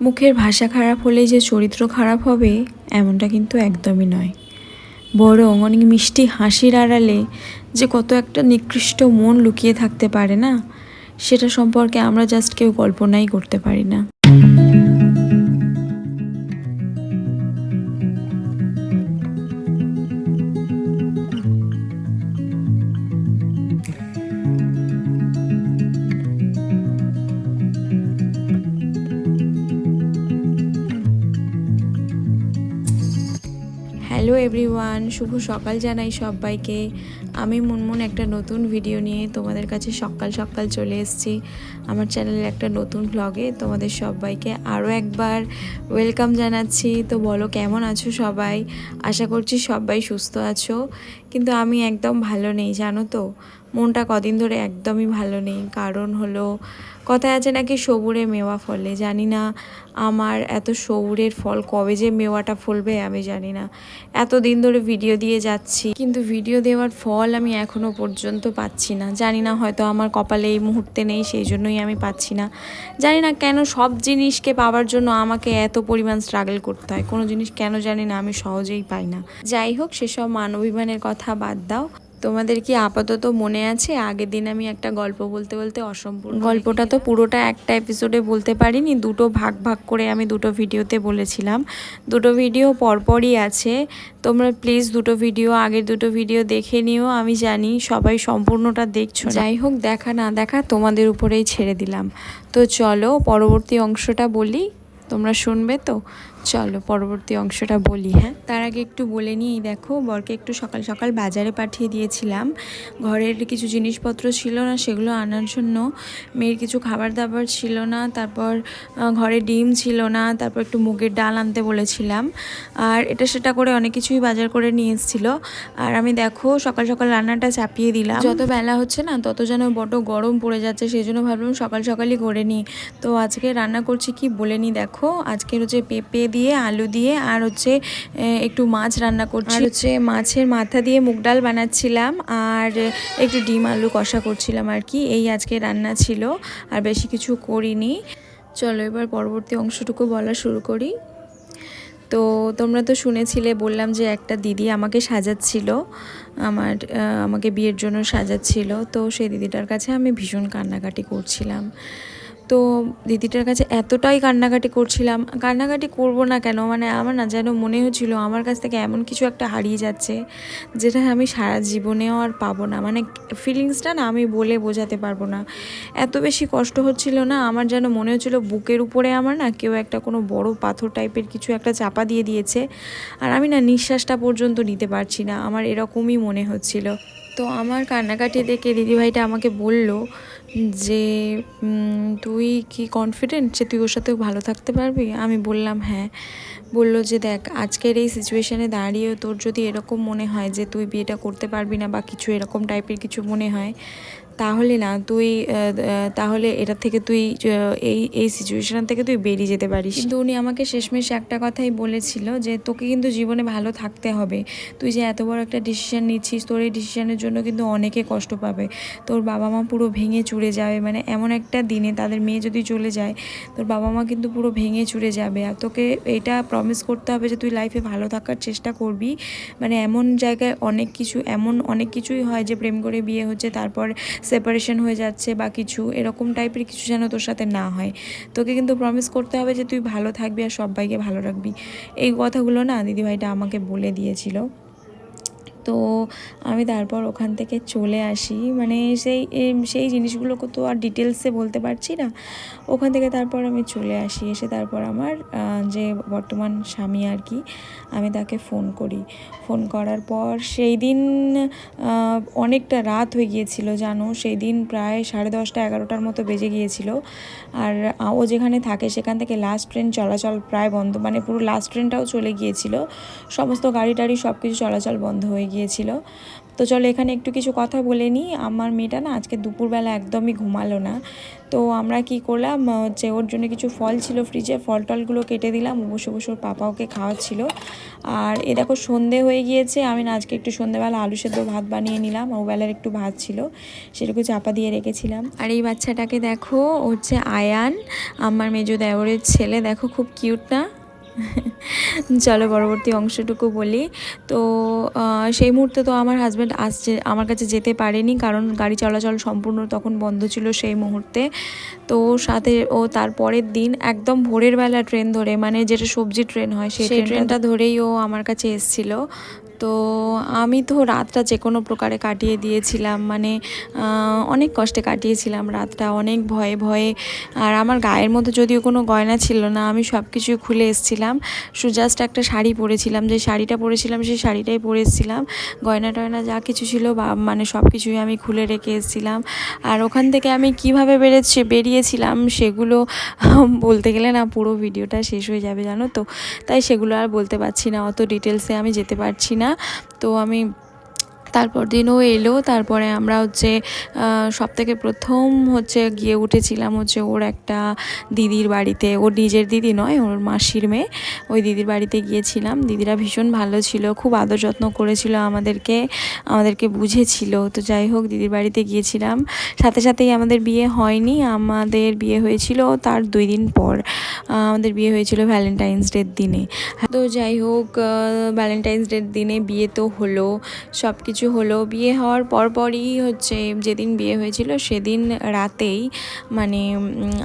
মুখের ভাষা খারাপ হলে যে চরিত্র খারাপ হবে, এমনটা কিন্তু একদমই নয়। বরং অনেক মিষ্টি হাসির আড়ালে যে কত একটা নিকৃষ্ট মন লুকিয়ে থাকতে পারে না, সেটা সম্পর্কে আমরা জাস্ট কেউ কল্পনাই করতে পারি না। এভরিওয়ান শুভ সকাল জানাই সবাইকে। আমি মুনমুন, একটা নতুন ভিডিও নিয়ে তোমাদের কাছে সকাল সকাল চলে এসেছি। আমার চ্যানেলের একটা নতুন ভ্লগে তোমাদের সবাইকে আরও একবার ওয়েলকাম জানাচ্ছি। তো বলো, কেমন আছো সবাই? আশা করছি সবাই সুস্থ আছো। কিন্তু আমি একদম ভালো নেই, জানো তো? মনটা কদিন ধরে একদমই ভালো নেই। কারণ হলো কথায় আছে নাকি সবুরে মেওয়া ফলে? জানি না আমার এত সবুরের ফল কবে যে মেওয়াটা ফলবে, আমি জানি না। এত দিন ধরে ভিডিও দিয়ে যাচ্ছি, কিন্তু ভিডিও দেওয়ার ফল আমি এখনও পর্যন্ত পাচ্ছি না। জানি না হয়তো আমার কপালে এই মুহূর্তে নেই সেই জন্যই আমি পাচ্ছি না। জানি না কেন সব জিনিসকে পাওয়ার জন্য আমাকে এত পরিমাণ স্ট্রাগল করতে হয়। কোনো জিনিস কেন জানি না, আমি সহজেই পাই না। যাই হোক, সেসব মান অভিমানের কথা বাদ দাও। তোমাদের কি আপাতত মনে আছে? আগের দিন আমি একটা গল্প বলতে বলতে অসম্পূর্ণ গল্পটা তো পুরোটা একটা এপিসোডে বলতে পারিনি দুটো ভাগ ভাগ করে আমি দুটো ভিডিওতে বলেছিলাম। দুটো ভিডিও পরপরই আছে। তোমরা প্লিজ দুটো ভিডিও আগের দুটো ভিডিও দেখে নিও আমি জানি সবাই সম্পূর্ণটা দেখছ যাই হোক দেখা না দেখা তোমাদের উপরেই ছেড়ে দিলাম। তো চলো পরবর্তী অংশটা বলি তোমরা শুনবে তো? চলো পরবর্তী অংশটা বলি হ্যাঁ? তার আগে একটু বলে নিই দেখো, বরকে একটু সকাল সকাল বাজারে পাঠিয়ে দিয়েছিলাম। ঘরের কিছু জিনিসপত্র ছিল না, সেগুলো আনার জন্য। মেয়ের কিছু খাবার দাবার ছিল না, তারপর ঘরে ডিম ছিল না, তারপর একটু মুগের ডাল আনতে বলেছিলাম। আর এটা সেটা করে অনেক কিছুই বাজার করে নিয়ে এসেছিল। আর আমি দেখো, সকাল সকাল রান্নাটা চাপিয়ে দিলাম। যত বেলা হচ্ছে না, তত যেন বড় গরম পড়ে যাচ্ছে সেই জন্য ভাবলাম সকাল সকালই করে নিই। তো আজকে রান্না করছি কি বলে নিই দেখো, আজকের হচ্ছে পেঁপে দিয়ে, আলু দিয়ে আর হচ্ছে একটু মাছ রান্না করছি। হচ্ছে মাছের মাথা দিয়ে মুগ ডাল বানাচ্ছিলাম আর একটু ডিম আলু কষা করছিলাম আর কি। এই আজকে রান্না ছিল আর বেশি কিছু করিনি। চলো এবার পরবর্তী অংশটুকু বলা শুরু করি। তো তোমরা তো শুনেছিলে, বললাম যে একটা দিদি আমাকে সাজাচ্ছিল। আমার আমাকে বিয়ের জন্য সাজাচ্ছিল। তো সেই দিদিটার কাছে আমি ভীষণ কান্নাকাটি করছিলাম। তো দিদিটার কাছে এতটাই কান্নাকাটি করছিলাম। কান্নাকাটি করব না কেন? মানে আমার না যেন মনে হচ্ছিল আমার কাছ থেকে এমন কিছু একটা হারিয়ে যাচ্ছে, যেটা আমি সারা জীবনেও আর পাবো না। মানে ফিলিংসটা না আমি বলে বোঝাতে পারব না। এত বেশি কষ্ট হচ্ছিল না, আমার যেন মনে হচ্ছিল বুকের উপরে আমার না কেউ একটা কোনো বড় পাথর টাইপের কিছু একটা চাপা দিয়ে দিয়েছে, আর আমি না নিঃশ্বাসটা পর্যন্ত নিতে পারছি না। আমার এরকমই মনে হচ্ছিল। তো আমার কান্নাকাটি দেখে দিদিভাইটা আমাকে বলল যে তুই কি কনফিডেন্ট যে তুই ওর সাথে ভালো থাকতে পারবি? আমি বললাম হ্যাঁ। বলল যে, দেখ, আজকের এই সিচুয়েশানে দাঁড়িয়ে তোর যদি এরকম মনে হয় যে, তুই বিয়েটা করতে পারবি না বা কিছু এরকম টাইপের কিছু মনে হয় তাহলে না তুই তাহলে এটা থেকে তুই এই এই সিচুয়েশান থেকে তুই বেরিয়ে যেতে পারিস। কিন্তু উনি আমাকে শেষমেশ একটা কথাই বলেছিল যে, তোকে কিন্তু জীবনে ভালো থাকতে হবে। তুই যে এত বড় একটা ডিসিশন নিচ্ছিস, তোর এই ডিসিশনের জন্য কিন্তু অনেকে কষ্ট পাবে। তোর বাবা মা পুরো ভেঙে চুরে যাবে। মানে এমন একটা দিনে তাদের মেয়ে যদি চলে যায়, তোর বাবা মা কিন্তু পুরো ভেঙে চুরে যাবে। আর তোকে এটা প্রমিস করতে হবে যে, তুই লাইফে ভালো থাকার চেষ্টা করবি। মানে এমন জায়গায় অনেক কিছু, এমন অনেক কিছুই হয় যে, প্রেম করে বিয়ে হচ্ছে, তারপর সেপারেশন হয়ে যাচ্ছে বা কিছু, এরকম টাইপের কিছু যেন তোর সাথে না হয়। তোকে কিন্তু প্রমিস করতে হবে যে তুই ভালো থাকবি আর সবাইকে ভালো রাখবি। এই কথাগুলো না দিদিভাইটা আমাকে বলে দিয়েছিল। তো আমি তারপর ওখান থেকে চলে আসি। মানে সেই সেই জিনিসগুলোকে তো আর ডিটেলসে বলতে পারছি না। ওখান থেকে তারপর আমি চলে আসি। এসে তারপর আমার যে বর্তমান স্বামী আর কি, আমি তাকে ফোন করি। ফোন করার পর সেই দিন অনেকটা রাত হয়ে গিয়েছিল, জানো? সেই দিন প্রায় সাড়ে দশটা, এগারোটার মতো বেজে গিয়েছিল। আর ও যেখানে থাকে সেখান থেকে লাস্ট ট্রেন চলাচল প্রায় বন্ধ মানে পুরো লাস্ট ট্রেনটাও চলে গিয়েছিল। সমস্ত গাড়ি টাড়ি সব কিছু চলাচল বন্ধ হয়ে গিয়েছিল। তো চলো এখানে একটু কিছু কথা বলে নিই। আমার মেয়েটা না আজকে দুপুরবেলা একদমই ঘুমালো না। তো আমরা কি করলাম, হচ্ছে ওর জন্য কিছু ফল ছিল ফ্রিজে ফল টলগুলো কেটে দিলাম। বসে বসে ওর পাপা ওকে খাওয়াচ্ছিল। আর এ দেখো সন্ধে হয়ে গিয়েছে, আমি না আজকে একটু সন্ধেবেলা আলু সেদ্ধ ভাত বানিয়ে নিলাম। ও বেলার একটু ভাত ছিল, সেটুকু চাপা দিয়ে রেখেছিলাম। আর এই বাচ্চাটাকে দেখো হচ্ছে আয়ান, আমার মেজো দেওরের ছেলে, দেখো খুব কিউট না? চলো পরবর্তী অংশটুকু বলি। তো সেই মুহূর্তে তো আমার হাজব্যান্ড আসছে আমার কাছে যেতে পারেনি কারণ গাড়ি চলাচল সম্পূর্ণ তখন বন্ধ ছিল সেই মুহূর্তে। তো সাথে ও তার পরের দিন একদম ভোরের বেলা ট্রেন ধরে মানে যেটা সবজি ট্রেন হয় সেই ট্রেনটা ধরেই ও আমার কাছে এসেছিল। তো আমি তো রাতটা যে কোনো প্রকারে কাটিয়ে দিয়েছিলাম মানে অনেক কষ্টে কাটিয়েছিলাম রাতটা, অনেক ভয়ে ভয়ে। আর আমার গায়ের মধ্যে যদিও কোনো গয়না ছিল না, আমি সব কিছু খুলে এসেছিলাম। জাস্ট একটা শাড়ি পরেছিলাম, যে শাড়িটা পরেছিলাম, সেই শাড়িটাই পরে এসেছিলাম। গয়না টয়না যা কিছু ছিল বা মানে সব কিছুই আমি খুলে রেখে এসেছিলাম। আর ওখান থেকে আমি কীভাবে বেরিয়েছি বেরিয়েছিলাম সেগুলো বলতে গেলে না, পুরো ভিডিওটা শেষ হয়ে যাবে, জানো তো? তাই সেগুলো আর বলতে পারছি না, অত ডিটেলসে আমি যেতে পারছি না। তো আমি তারপর দিনও এলো, তারপরে আমরা হচ্ছে সব থেকে প্রথম হচ্ছে গিয়ে উঠেছিলাম হচ্ছে ওর একটা দিদির বাড়িতে। ওর নিজের দিদি নয়, ওর মাসির মেয়ে। ওই দিদির বাড়িতে গিয়েছিলাম। দিদিরা ভীষণ ভালো ছিল, খুব আদর যত্ন করেছিল আমাদেরকে আমাদেরকে বুঝেছিল। তো যাই হোক, দিদির বাড়িতে গিয়েছিলাম। সাথে সাথেই আমাদের বিয়ে হয়নি, আমাদের বিয়ে হয়েছিল তার দুই দিন পর। আমাদের বিয়ে হয়েছিল ভ্যালেন্টাইন্স ডের দিনে। তো যাই হোক ভ্যালেন্টাইন্স ডের দিনে বিয়ে তো হলো সব কিছু হলো বিয়ে হওয়ার পরপরই হচ্ছে যেদিন বিয়ে হয়েছিল সেদিন রাতেই মানে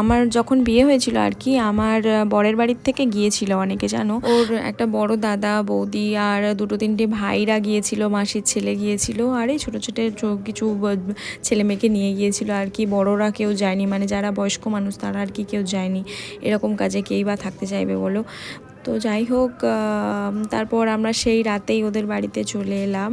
আমার যখন বিয়ে হয়েছিল আর কি, আমার বরের বাড়ির থেকে গিয়েছিল অনেকে, জানো? ওর একটা বড় দাদা, বৌদি আর দুটো তিনটে ভাইরা গিয়েছিল, মাসির ছেলে গিয়েছিল, আর এই ছোটো ছোটো কিছু ছেলে মেয়েকে নিয়ে গিয়েছিল আর কি। বড়রা কেউ যায়নি মানে যারা বয়স্ক মানুষ তারা আর কি কেউ যায়নি। এরকম কাজে কেই বা থাকতে চাইবে বলো? তো যাই হোক তারপর আমরা সেই রাতেই ওদের বাড়িতে চলে এলাম।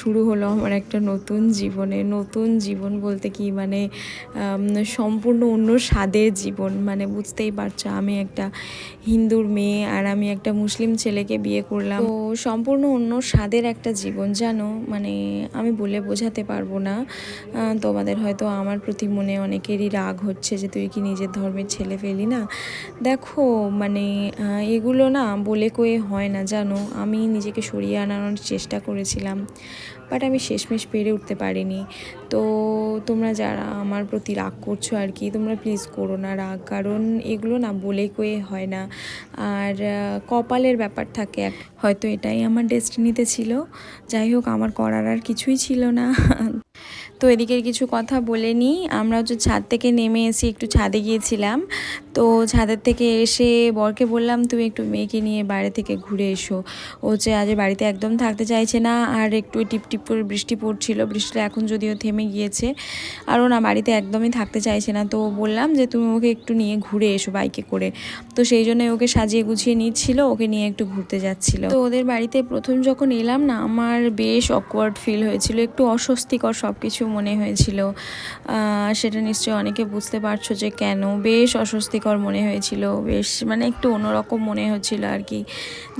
শুরু হলো আমার একটা নতুন জীবনে। নতুন জীবন বলতে কি? মানে সম্পূর্ণ অন্য স্বাদের জীবন। মানে বুঝতেই পারছ, আমি একটা হিন্দুর মেয়ে আর আমি একটা মুসলিম ছেলেকে বিয়ে করলাম। তো সম্পূর্ণ অন্য স্বাদের একটা জীবন, জানো? মানে আমি বলে বোঝাতে পারব না। তোমাদের হয়তো আমার প্রতি মনে অনেকেরই রাগ হচ্ছে যে, তুই কি নিজের ধর্মের ছেলে ফেলি না? দেখো মানে এগুলো না বলে কয়ে হয় না, জানো? আমি নিজেকে সরিয়ে আনানোর চেষ্টা করেছিলাম। বাট আমি শেষমেশ পেরে উঠতে পারিনি। তো তোমরা যারা আমার প্রতি রাগ করছ আর কি, তোমরা প্লিজ করো না রাগ। কারণ এগুলো না বলে কয়ে হয় না। আর কপালের ব্যাপার থাকে হয়তো এটাই আমার ডেস্টিনিতে ছিল। যাই হোক, আমার করার আর কিছুই ছিল না। তো এদিকের কিছু কথা বলে নিই। আমরা হচ্ছে ছাদ থেকে নেমে এসে একটু ছাদে গিয়েছিলাম। তো ছাদের থেকে এসে বরকে বললাম, তুমি একটু মেয়েকে নিয়ে বাইরে থেকে ঘুরে এসো। ও যে আজ বাড়িতে একদম থাকতে চাইছে না, আর একটু টিপ টিপ করে বৃষ্টি পড়ছিল, বৃষ্টিটা এখন যদিও থেমে গিয়েছে, আর ও না বাড়িতে একদমই থাকতে চাইছে না। তো বললাম যে, তুমি ওকে একটু নিয়ে ঘুরে এসো বাইকে করে। তো সেই জন্য ওকে সাজিয়ে গুছিয়ে নিচ্ছিল, ওকে নিয়ে একটু ঘুরতে যাচ্ছিল। তো ওদের বাড়িতে প্রথম যখন এলাম না, আমার বেশ অকওয়ার্ড ফিল হয়েছিল, একটু অস্বস্তিকর সব কিছু মনে হয়েছিল। সেটা নিশ্চয়ই অনেকে বুঝতে পারছ যে কেন? বেশ অস্বস্তিকর মনে হয়েছিল, বেশ মানে একটু অন্যরকম মনে হচ্ছিল আর কি।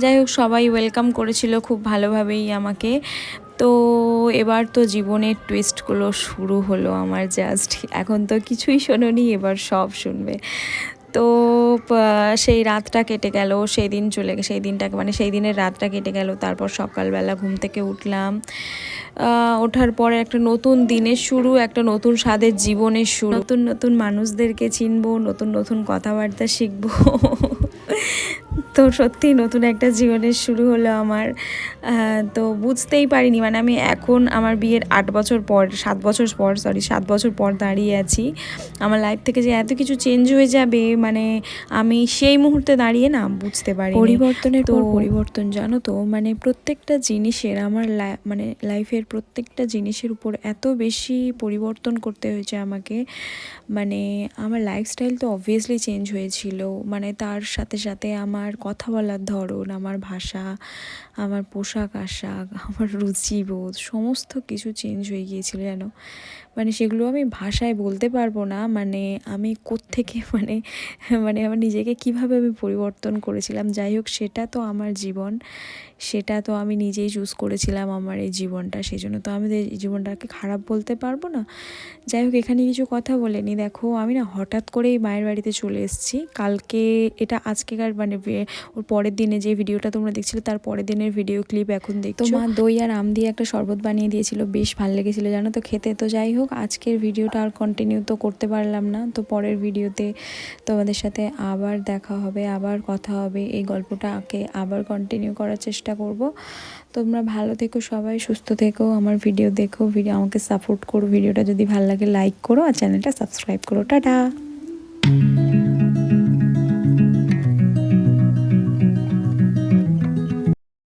যাই হোক, সবাই ওয়েলকাম করেছিল খুব ভালোভাবেই আমাকে। তো এবার তো জীবনের টুইস্টগুলো শুরু হলো আমার জাস্ট এখন তো কিছুই শোনোনি, এবার সব শুনবে। তো সেই রাতটা কেটে গেল সেই দিন চলে সেই দিনটাকে মানে সেই দিনের রাতটা কেটে গেল, তারপর সকালবেলা ঘুম থেকে উঠলাম। ওঠার পরে একটা নতুন দিনের শুরু, একটা নতুন স্বাদের জীবনের শুরু। নতুন নতুন মানুষদেরকে চিনবো, নতুন নতুন কথাবার্তা শিখব। তো সত্যি নতুন একটা জীবনের শুরু হলো আমার। তো বুঝতেই পারিনি মানে আমি এখন আমার বিয়ের আট বছর পর সাত বছর পর সরি সাত বছর পর দাঁড়িয়ে আছি। আমার লাইফ থেকে যে এত কিছু চেঞ্জ হয়ে যাবে মানে আমি সেই মুহূর্তে দাঁড়িয়ে না বুঝতে পারি পরিবর্তনের পর পরিবর্তন জানো তো মানে প্রত্যেকটা জিনিসের আমার মানে লাইফের প্রত্যেকটা জিনিসের উপর এত বেশি পরিবর্তন করতে হয়েছে আমাকে। মানে আমার লাইফস্টাইল তো অবভিয়াসলি চেঞ্জ হয়েছিল মানে তার সাথে সাথে আমার কথা বলার ধরন, আমার ভাষা, আমার পোশাক আশাক, আমার রুচিবোধ, সমস্ত কিছু চেঞ্জ হয়ে গিয়েছিল যেন। মানে সেগুলো আমি ভাষায় বলতে পারব না মানে আমি কোত্থেকে মানে মানে আমার নিজেকে কীভাবে আমি পরিবর্তন করেছিলাম, যাই হোক সেটা তো আমার জীবন। সেটা তো আমি নিজেই চুজ করেছিলাম আমার এই জীবনটা, সেই জন্য তো আমি এই জীবনটাকে খারাপ বলতে পারব না। যাই হোক, এখানে কিছু কথা বলেনি। দেখো, আমি না হঠাৎ করেই মায়ের বাড়িতে চলে এসেছি। কালকে এটা আজকেকার মানে ওর পরের দিনে যে ভিডিওটা তোমরা দেখছিলে, তার পরের দিনের ভিডিও ক্লিপ এখন দেখছ। মা দই আর আম দিয়ে একটা শরবত বানিয়ে দিয়েছিল, বেশ ভালো লেগেছিল, জানো তো, খেতে। তো যাই হোক, আজকের ভিডিওটা আর কন্টিনিউ তো করতে পারলাম না। তো পরের ভিডিওতে তোমাদের সাথে আবার দেখা হবে, আবার কথা হবে। এই গল্পটাকে আবার কন্টিনিউ করার চেষ্টা করব। তোমরা ভালো থেকো সবাই, সুস্থ থেকো, আমার ভিডিও দেখো ভিডিও আমাকে সাপোর্ট করো ভিডিওটা যদি ভালো লাগে লাইক করো, আর চ্যানেলটা সাবস্ক্রাইব করো। টাটা!